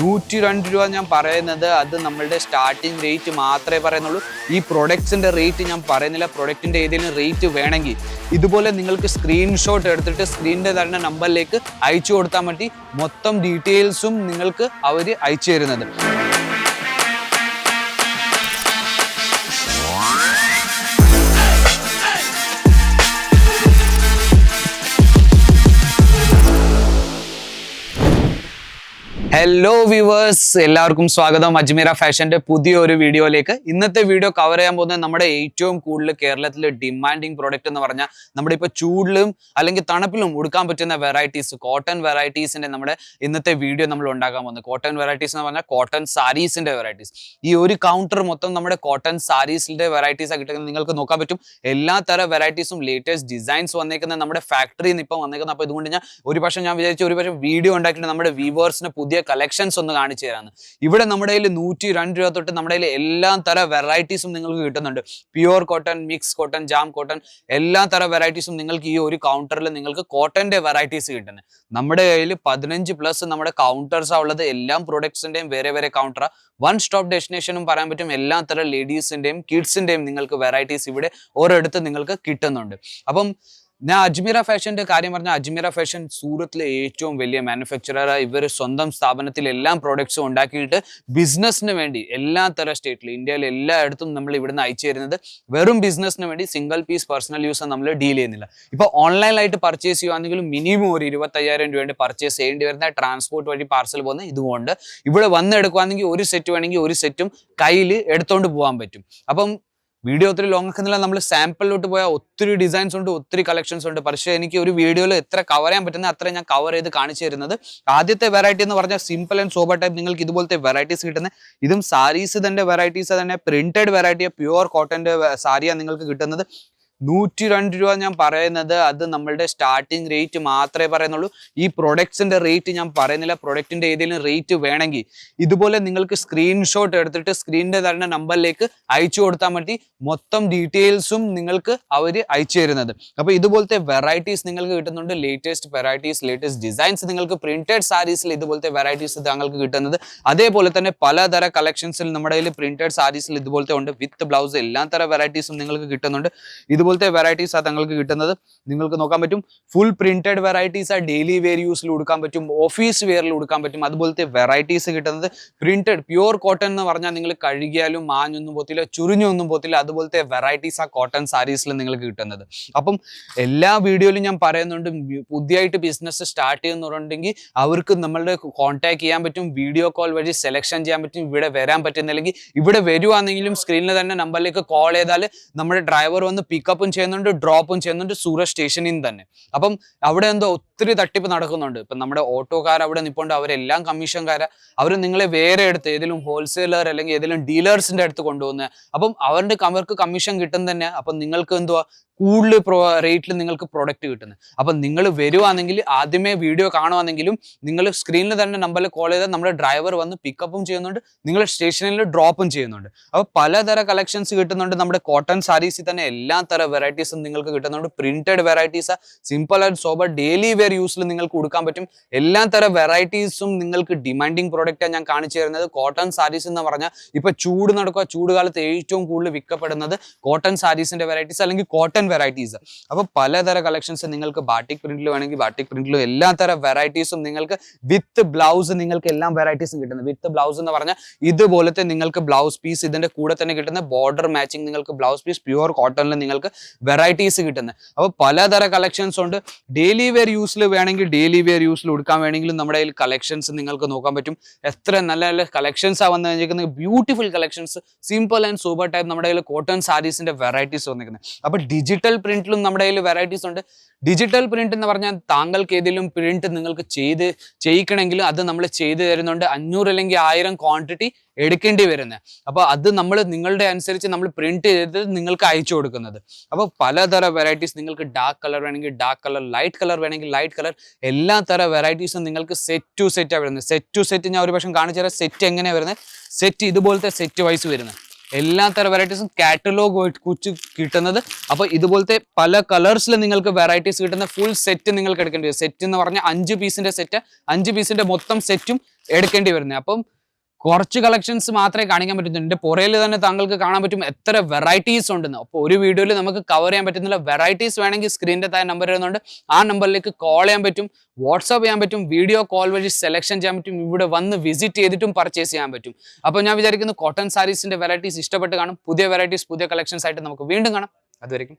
നൂറ്റി രണ്ട് രൂപ ഞാൻ പറയുന്നത് അത് നമ്മളുടെ സ്റ്റാർട്ടിംഗ് റേറ്റ് മാത്രമേ പറയുന്നുള്ളൂ. ഈ പ്രൊഡക്ട്സിന്റെ റേറ്റ് ഞാൻ പറയുന്നില്ല. പ്രൊഡക്റ്റിന്റെ ഏതെങ്കിലും റേറ്റ് വേണമെങ്കിൽ ഇതുപോലെ നിങ്ങൾക്ക് സ്ക്രീൻഷോട്ട് എടുത്തിട്ട് സ്ക്രീനിന്റെ തന്നെ നമ്പറിലേക്ക് അയച്ചു കൊടുത്താൽ മതി. മൊത്തം ഡീറ്റെയിൽസും നിങ്ങൾക്ക് അവർ അയച്ചു തരുന്നത് ഹലോ വ്യൂവേഴ്സ് എല്ലാവർക്കും സ്വാഗതം. അജ്മീറ ഫാഷന്റെ പുതിയൊരു വീഡിയോയിലേക്ക്. ഇന്നത്തെ വീഡിയോ കവർ ചെയ്യാൻ പോകുന്നത് നമ്മുടെ ഏറ്റവും കൂടുതൽ കേരളത്തിലെ ഡിമാൻഡിങ് പ്രോഡക്റ്റ് എന്ന് പറഞ്ഞാൽ നമ്മുടെ ഇപ്പോൾ ചൂടിലും അല്ലെങ്കിൽ തണുപ്പിലും ഉടുക്കാൻ പറ്റുന്ന വെറൈറ്റീസ് കോട്ടൺ വെറൈറ്റീസിന്റെ നമ്മുടെ ഇന്നത്തെ വീഡിയോ നമ്മൾ ഉണ്ടാക്കാൻ പോകുന്നത്. കോട്ടൺ വെറൈറ്റീസ് എന്ന് പറഞ്ഞാൽ കോട്ടൺ സാരീസിന്റെ വെറൈറ്റീസ് ഈ ഒരു കൗണ്ടർ മൊത്തം നമ്മുടെ കോട്ടൺ സാരീസിന്റെ വെറൈറ്റീസ് ആ കിട്ടുന്നത് നിങ്ങൾക്ക് നോക്കാൻ പറ്റും. എല്ലാ തരം വെറൈറ്റീസും ലേറ്റസ്റ്റ് ഡിസൈൻസ് വന്നേക്കുന്ന നമ്മുടെ ഫാക്ടറിയിൽ നിന്ന് ഇപ്പം വന്നേക്കുന്നത്. അപ്പോൾ ഇതുകൊണ്ട് ഞാൻ ഒരു പക്ഷേ ഞാൻ വിചാരിച്ചു ഒരു പക്ഷേ വീഡിയോ ഉണ്ടാക്കിയിട്ട് നമ്മുടെ വ്യൂവേഴ്സിന് പുതിയ കളക്ഷൻസ് ഒന്ന് കാണിച്ചു തരാമെന്ന് ഇവിടെ നമ്മുടെ കയ്യിൽ നൂറ്റി രണ്ട് രൂപ തൊട്ട് നമ്മുടെ കയ്യിൽ എല്ലാ തരം വെറൈറ്റീസും നിങ്ങൾക്ക് കിട്ടുന്നുണ്ട്. Pure cotton mix cotton jam cotton എല്ലാ തര വെറൈറ്റീസും നിങ്ങൾക്ക് ഈ ഒരു കൗണ്ടറിൽ നിങ്ങൾക്ക് കോട്ടന്റെ വെറൈറ്റീസ് കിട്ടുന്നത് നമ്മുടെ കയ്യിൽ പതിനഞ്ച് പ്ലസ് നമ്മുടെ കൗണ്ടേഴ്സാണ് ഉള്ളത് എല്ലാ പ്രൊഡക്ട്സിന്റെയും വേറെ വേറെ കൗണ്ടറാണ് വൺ സ്റ്റോപ്പ് ഡെസ്റ്റിനേഷനും പറയാൻ പറ്റും എല്ലാ തരം ലേഡീസിന്റെയും കിഡ്സിന്റെയും നിങ്ങൾക്ക് വെറൈറ്റീസ് ഇവിടെ ഓരോ അടുത്ത് നിങ്ങൾക്ക് കിട്ടുന്നുണ്ട്. അപ്പം ഞാൻ അജ്മീറ ഫാഷന്റെ കാര്യം പറഞ്ഞാൽ അജ്മീറ ഫാഷൻ സൂറത്തിലെ ഏറ്റവും വലിയ മാനുഫാക്ചറർ ഇവർ സ്വന്തം സ്ഥാപനത്തിൽ എല്ലാ പ്രോഡക്ട്സും ഉണ്ടാക്കിയിട്ട് ബിസിനസ്സിന് വേണ്ടി എല്ലാ തരം സ്റ്റേറ്റിൽ ഇന്ത്യയിലെ എല്ലായിടത്തും നമ്മൾ ഇവിടുന്ന് അയച്ചു തരുന്നത് വെറും ബിസിനസ്സിന് വേണ്ടി സിംഗിൾ പീസ് പേഴ്സണൽ യൂസ് നമ്മൾ ഡീൽ ചെയ്യുന്നില്ല. ഇപ്പോൾ ഓൺലൈനായിട്ട് പർച്ചേസ് ചെയ്യുകയാണെങ്കിലും മിനിമം ഒരു ഇരുപത്തയ്യായിരം രൂപയുടെ പർച്ചേസ് ചെയ്യേണ്ടി വരുന്ന ട്രാൻസ്പോർട്ട് വഴി പാർസൽ പോകുന്ന ഇതുകൊണ്ട് ഇവിടെ വന്ന് എടുക്കുകയാണെങ്കിൽ ഒരു സെറ്റ് വേണമെങ്കിൽ ഒരു സെറ്റും കയ്യിൽ എടുത്തുകൊണ്ട് പോകാൻ പറ്റും. അപ്പം വീഡിയോ ഒത്തിരി ലോങ് ആക്കുന്നില്ല. നമ്മൾ സാമ്പിളിലോട്ട് പോയാൽ ഒത്തിരി ഡിസൈൻസ് ഉണ്ട് ഒത്തിരി കളക്ഷൻസ് ഉണ്ട്. പക്ഷേ എനിക്ക് ഒരു വീഡിയോയിൽ എത്ര കവർ ചെയ്യാൻ പറ്റുന്ന അത്ര ഞാൻ കവർ ചെയ്ത് കാണിച്ചു തരുന്നത്. ആദ്യത്തെ വെറൈറ്റി എന്ന് പറഞ്ഞാൽ സിമ്പിൾ ആൻഡ് സോബർ ടൈപ്പ് നിങ്ങൾക്ക് ഇതുപോലത്തെ വെറൈറ്റീസ് കിട്ടുന്നത് ഇതും സാരീസ് തന്നെ വെറൈറ്റീസ് തന്നെ പ്രിന്റഡ് വെറൈറ്റിയാണ് പ്യുവർ കോട്ടന്റെ സാരിയാണ് നിങ്ങൾക്ക് കിട്ടുന്നത്. നൂറ്റി രണ്ട് രൂപ ഞാൻ പറയുന്നത് അത് നമ്മളുടെ സ്റ്റാർട്ടിംഗ് റേറ്റ് മാത്രമേ പറയുന്നുള്ളൂ. ഈ പ്രൊഡക്ട്സിന്റെ റേറ്റ് ഞാൻ പറയുന്നില്ല. പ്രൊഡക്റ്റിന്റെ ഏതെങ്കിലും റേറ്റ് വേണമെങ്കിൽ ഇതുപോലെ നിങ്ങൾക്ക് സ്ക്രീൻഷോട്ട് എടുത്തിട്ട് സ്ക്രീനിന്റെ തന്നെ നമ്പറിലേക്ക് അയച്ചു കൊടുത്താൽ മതി. മൊത്തം ഡീറ്റെയിൽസും നിങ്ങൾക്ക് അവർ അയച്ചു തരുന്നത്. അപ്പൊ ഇതുപോലത്തെ വെറൈറ്റീസ് നിങ്ങൾക്ക് കിട്ടുന്നുണ്ട്. ലേറ്റസ്റ്റ് വെറൈറ്റീസ് ലേറ്റസ്റ്റ് ഡിസൈൻസ് നിങ്ങൾക്ക് പ്രിന്റഡ് സാരീസിൽ ഇതുപോലത്തെ വെറൈറ്റീസ് താങ്കൾക്ക് കിട്ടുന്നത്. അതേപോലെ തന്നെ പലതര കളക്ഷൻസിൽ നമ്മുടെ കയ്യിൽ പ്രിന്റഡ് സാരീസിൽ ഇതുപോലത്തെ ഉണ്ട്. വിത്ത് ബ്ലൗസ് എല്ലാ തരം വെറൈറ്റീസും നിങ്ങൾക്ക് കിട്ടുന്നുണ്ട്. ഇതുപോലത്തെ വെറൈറ്റീസ് ആണ് തങ്ങൾക്ക് കിട്ടുന്നത്. നിങ്ങൾക്ക് നോക്കാൻ പറ്റും. ഫുൾ പ്രിന്റഡ് വെറൈറ്റീസ് ആ ഡെയിലി വെയർ യൂസിൽ കൊടുക്കാൻ പറ്റും. ഓഫീസ് വെയറിൽ കൊടുക്കാൻ പറ്റും. അതുപോലത്തെ വെറൈറ്റീസ് കിട്ടുന്നത്. പ്രിന്റഡ് പ്യുവർ കോട്ടൺ എന്ന് പറഞ്ഞാൽ നിങ്ങൾ കഴുകിയാലും മാഞ്ഞൊന്നും പോത്തില്ല ചുരുഞ്ഞൊന്നും പോത്തില്ല. അതുപോലത്തെ വെറൈറ്റീസ് ആ കോട്ടൺ സാരീസിൽ നിങ്ങൾക്ക് കിട്ടുന്നത്. അപ്പം എല്ലാ വീഡിയോയിലും ഞാൻ പറയുന്നുണ്ട്. പുതിയായിട്ട് ബിസിനസ് സ്റ്റാർട്ട് ചെയ്യുന്നുണ്ടെങ്കിൽ അവർക്ക് നമ്മളുടെ കോൺടാക്ട് ചെയ്യാൻ പറ്റും. വീഡിയോ കോൾ വഴി സെലക്ഷൻ ചെയ്യാൻ പറ്റും. ഇവിടെ വരാൻ പറ്റുന്നില്ലെങ്കിൽ ഇവിടെ വരുവാണെങ്കിലും സ്ക്രീനിൽ തന്നെ നമ്പറിലേക്ക് കോൾ ചെയ്താൽ നമ്മുടെ ഡ്രൈവർ വന്ന് പിക്കപ്പും ചെയ്യുന്നുണ്ട് ഡ്രോപ്പും ചെയ്യുന്നുണ്ട് സൂറത്ത് സ്റ്റേഷനിൽ നിന്ന് തന്നെ. അപ്പം അവിടെ എന്തോ ഒത്തിരി തട്ടിപ്പ് നടക്കുന്നുണ്ട്. ഇപ്പം നമ്മുടെ ഓട്ടോക്കാർ അവിടെ നിൽപ്പുണ്ട് അവരെല്ലാം കമ്മീഷൻകാര. അവർ നിങ്ങളെ വേറെ എടുത്ത് ഏതെങ്കിലും ഹോൾസെയിലർ അല്ലെങ്കിൽ ഏതെങ്കിലും ഡീലേഴ്സിന്റെ അടുത്ത് കൊണ്ടുപോകുന്നത് അപ്പം അവരുടെ അവർക്ക് കമ്മീഷൻ കിട്ടും തന്നെ. അപ്പം നിങ്ങൾക്ക് എന്തുവാ? കൂടുതൽ പ്രോ റേറ്റിൽ നിങ്ങൾക്ക് പ്രൊഡക്റ്റ് കിട്ടുന്നത് അപ്പം നിങ്ങൾ വരുവാണെങ്കിൽ ആദ്യമേ വീഡിയോ കാണുവാണെങ്കിലും നിങ്ങൾ സ്ക്രീനിൽ തന്നെ നമ്പറിൽ കോൾ ചെയ്താൽ നമ്മുടെ ഡ്രൈവർ വന്ന് പിക്കപ്പും ചെയ്യുന്നുണ്ട്. നിങ്ങൾ സ്റ്റേഷനിൽ ഡ്രോപ്പും ചെയ്യുന്നുണ്ട്. അപ്പോൾ പലതര കളക്ഷൻസ് കിട്ടുന്നുണ്ട്. നമ്മുടെ കോട്ടൺ സാരീസിൽ തന്നെ എല്ലാ തരം വെറൈറ്റീസും നിങ്ങൾക്ക് കിട്ടുന്നുണ്ട്. Printed varieties simple and sober daily wear യൂസിൽ നിങ്ങൾക്ക് കൊടുക്കാൻ പറ്റും. എല്ലാ തരം വെറൈറ്റീസും നിങ്ങൾക്ക് ഡിമാൻഡിങ് പ്രോഡക്റ്റാണ് ഞാൻ കാണിച്ചു തരുന്നത്. കോട്ടൺ സാരീസ് എന്ന് പറഞ്ഞാൽ ഇപ്പൊ ചൂട് നടക്കുക ചൂട് കാലത്ത് ഏറ്റവും കൂടുതൽ വിൽക്കപ്പെടുന്നത് കോട്ടൺ സാരീസിന്റെ വെറൈറ്റീസ് അല്ലെങ്കിൽ കോട്ടൺ വെറൈറ്റീസ് അപ്പൊ പലതര കളക്ഷൻസ് നിങ്ങൾക്ക് ബാട്ടിക് പ്രിന്റിൽ വേണമെങ്കിൽ ബാട്ടിക് പ്രിന്റിലും എല്ലാ തരം വെറൈറ്റീസും നിങ്ങൾക്ക് വിത്ത് ബ്ലൗസ് നിങ്ങൾക്ക് എല്ലാം വെറൈറ്റീസും കിട്ടുന്നത്. വിത്ത് ബ്ലൗസ് എന്ന് പറഞ്ഞാൽ ഇതുപോലത്തെ നിങ്ങൾക്ക് ബ്ലൗസ് പീസ് ഇതിന്റെ കൂടെ തന്നെ കിട്ടുന്ന ബോർഡർ മാച്ചിങ് നിങ്ങൾക്ക് ബ്ലൗസ് പീസ് പ്യുവർ കോട്ടണിൽ നിങ്ങൾക്ക് വെറൈറ്റീസ് കിട്ടുന്നത്. അപ്പോൾ പലതര കളക്ഷൻസ് ഉണ്ട്. ഡെയിലി വെയർ യൂസിൽ വേണമെങ്കിൽ ഡെയിലി വെയർ യൂസിൽ കൊടുക്കാൻ വേണമെങ്കിലും നമ്മുടെ കയ്യിൽ കളക്ഷൻസ് നിങ്ങൾക്ക് നോക്കാൻ പറ്റും. എത്ര നല്ല നല്ല കളക്ഷൻസ് ആ വന്നു കഴിഞ്ഞിരിക്കുന്നത്. Beautiful collections simple and super type നമ്മുടെ കയ്യിൽ കോട്ടൺ സാരീസിന്റെ വെറൈറ്റീസ് വന്നിരിക്കുന്നത്. അപ്പോൾ ഡിജിറ്റൽ പ്രിന്റിലും നമ്മുടെ കയ്യിൽ വെറൈറ്റീസ് ഉണ്ട്. ഡിജിറ്റൽ പ്രിന്റ് എന്ന് പറഞ്ഞാൽ താങ്കൾക്ക് ഏതെങ്കിലും പ്രിന്റ് നിങ്ങൾക്ക് ചെയ്ത് ചെയ്യിക്കണമെങ്കിൽ അത് നമ്മൾ ചെയ്തു തരുന്നുണ്ട്. അഞ്ഞൂറ് അല്ലെങ്കിൽ ആയിരം ക്വാണ്ടിറ്റി എടുക്കേണ്ടി വരുന്നത് അപ്പോൾ അത് നമ്മൾ നിങ്ങളുടെ അനുസരിച്ച് നമ്മൾ പ്രിന്റ് ചെയ്ത് നിങ്ങൾക്ക് അയച്ചു കൊടുക്കുന്നത്. അപ്പോൾ പലതരം വെറൈറ്റീസ് നിങ്ങൾക്ക് ഡാർക്ക് കളർ വേണമെങ്കിൽ ഡാർക്ക് കളർ ലൈറ്റ് കളർ വേണമെങ്കിൽ ലൈറ്റ് കളർ എല്ലാ തരം വെറൈറ്റീസും നിങ്ങൾക്ക് സെറ്റ് ടു സെറ്റാണ് വരുന്നത് സെറ്റ് ടു സെറ്റ് ഞാൻ ഒരു പക്ഷേ കാണിച്ചു തരാം. സെറ്റ് എങ്ങനെയാണ് വരുന്നത് സെറ്റ് ഇതുപോലത്തെ സെറ്റ് വൈസ് വരുന്നത് എല്ലാ തരം വെറൈറ്റീസും കാറ്റലോഗ് കുച്ച് കിട്ടുന്നത്. അപ്പോൾ ഇതുപോലത്തെ പല കളേഴ്സിൽ നിങ്ങൾക്ക് വെറൈറ്റീസ് കിട്ടുന്ന ഫുൾ സെറ്റ് നിങ്ങൾക്ക് എടുക്കേണ്ടി വരും. സെറ്റ് എന്ന് പറഞ്ഞാൽ അഞ്ച് പീസിന്റെ സെറ്റ് അഞ്ച് പീസിന്റെ മൊത്തം സെറ്റും എടുക്കേണ്ടി വരുന്നത് അപ്പം കുറച്ച് കളക്ഷൻസ് മാത്രമേ കാണിക്കാൻ പറ്റുന്നുണ്ട് പുറയിൽ തന്നെ താങ്കൾക്ക് കാണാൻ പറ്റും എത്ര വെറൈറ്റീസ് ഉണ്ടെന്ന്. അപ്പോൾ ഒരു വീഡിയോയിൽ നമുക്ക് കവർ ചെയ്യാൻ പറ്റുന്നില്ല വെറൈറ്റീസ് വേണമെങ്കിൽ സ്ക്രീനിന്റെ താഴെ നമ്പർ വരുന്നുണ്ട് ആ നമ്പറിലേക്ക് കോൾ ചെയ്യാൻ പറ്റും വാട്സാപ്പ് ചെയ്യാൻ പറ്റും വീഡിയോ കോൾ വഴി സെലക്ഷൻ ചെയ്യാൻ പറ്റും ഇവിടെ വന്ന് വിസിറ്റ് ചെയ്തിട്ടും പർച്ചേസ് ചെയ്യാൻ പറ്റും. അപ്പോൾ ഞാൻ വിചാരിക്കുന്നു കോട്ടൺ സാരീസിന്റെ വെറൈറ്റീസ് ഇഷ്ടപ്പെട്ട് കാണും. പുതിയ വെറൈറ്റീസ് പുതിയ കളക്ഷൻസ് ആയിട്ട് നമുക്ക് വീണ്ടും കാണാം. അതുവരെയും